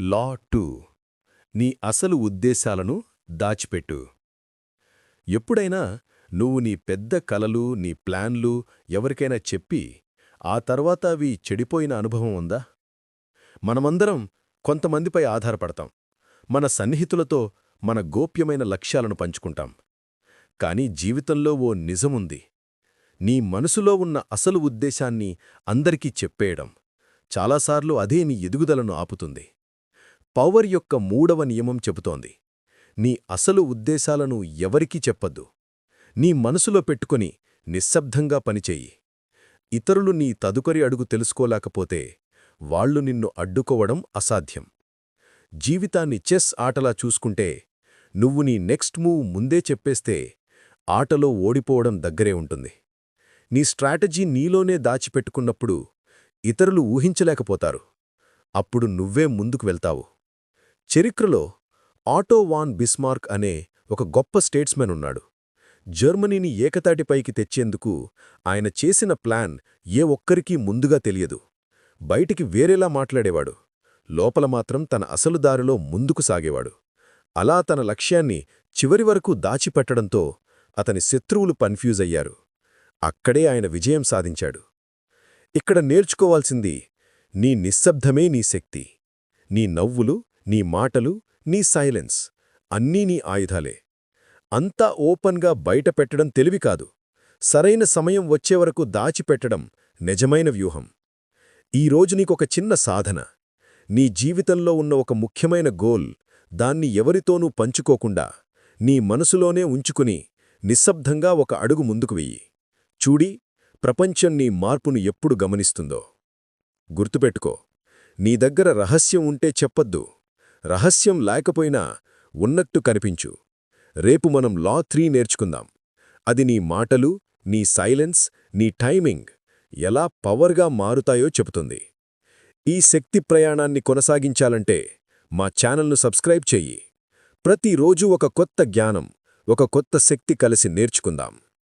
లా two. నీ అసలు ఉద్దేశాలను దాచిపెట్టు. ఎప్పుడైనా నువ్వు నీ పెద్ద కలలు నీ ప్లాన్లు ఎవరికైనా చెప్పి ఆ తర్వాత అవి చెడిపోయిన అనుభవం ఉందా? మనమందరం కొంతమందిపై ఆధారపడతాం. మన సన్నిహితులతో మన గోప్యమైన లక్ష్యాలను పంచుకుంటాం. కాని జీవితంలో ఓ నిజముంది. నీ మనసులో ఉన్న అసలు ఉద్దేశాన్ని అందరికీ చెప్పేయడం. చాలాసార్లు అదే నీ ఎదుగుదలను ఆపుతుంది. పవర్ యొక్క మూడవ నియమం చెబుతోంది. నీ అసలు ఉద్దేశాలను ఎవరికీ చెప్పద్దు. నీ మనసులో పెట్టుకొని నిశ్శబ్దంగా పనిచేయి. ఇతరులు నీ తదుకరి అడుగు తెలుసుకోలేకపోతే వాళ్ళు నిన్ను అడ్డుకోవడం అసాధ్యం. జీవితాన్ని చెస్ ఆటలా చూసుకుంటే నువ్వు నీ నెక్స్ట్ మూవ్ ముందే చెప్పేస్తే ఆటలో ఓడిపోవడం దగ్గరే ఉంటుంది. నీ స్ట్రాటజీ నీలోనే దాచిపెట్టుకున్నప్పుడు ఇతరులు ఊహించలేకపోతారు. అప్పుడు నువ్వే ముందుకు వెళ్తావు. చరిత్రలో ఆటో వాన్ బిస్మార్క్ అనే ఒక గొప్ప స్టేట్స్మెన్ ఉన్నాడు. జర్మనీని ఏకతాటిపైకి తెచ్చేందుకు ఆయన చేసిన ప్లాన్ ఏ ఒక్కరికీ ముందుగా తెలియదు. బయటికి వేరేలా మాట్లాడేవాడు. లోపల మాత్రం తన అసలు దారిలో ముందుకు సాగేవాడు. అలా తన లక్ష్యాన్ని చివరి వరకు దాచిపెట్టడంతో అతని శత్రువులు కన్ఫ్యూజ్ అయ్యారు. అక్కడే ఆయన విజయం సాధించాడు. ఇక్కడ నేర్చుకోవాల్సింది నీ నిశ్శబ్దమే నీ శక్తి. నీ నవ్వులు నీ మాటలు నీ సైలెన్స్ అన్నీ నీ ఆయుధాలే. అంతా ఓపెన్గా బయట పెట్టడం తెలివి కాదు. సరైన సమయం వచ్చేవరకు దాచిపెట్టడం నిజమైన వ్యూహం. ఈరోజు నీకొక చిన్న సాధన. నీ జీవితంలో ఉన్న ఒక ముఖ్యమైన గోల్ దాన్ని ఎవరితోనూ పంచుకోకుండా నీ మనసులోనే ఉంచుకుని నిశ్శబ్దంగా ఒక అడుగు ముందుకు వెయ్యి. చూడి ప్రపంచం నీ మార్పును ఎప్పుడు గమనిస్తుందో. గుర్తుపెట్టుకో నీ దగ్గర రహస్యం ఉంటే చెప్పొద్దు. రహస్యం లేకపోయినా ఉన్నట్టు కనిపించు. రేపు మనం లా త్రీ నేర్చుకుందాం. అది నీ మాటలు నీ సైలెన్స్ నీ టైమింగ్ ఎలా పవర్గా మారుతాయో చెబుతుంది. ఈ శక్తి ప్రయాణాన్ని కొనసాగించాలంటే మా ఛానల్ను సబ్స్క్రైబ్ చెయ్యి. ప్రతిరోజు ఒక కొత్త జ్ఞానం ఒక కొత్త శక్తి కలిసి నేర్చుకుందాం.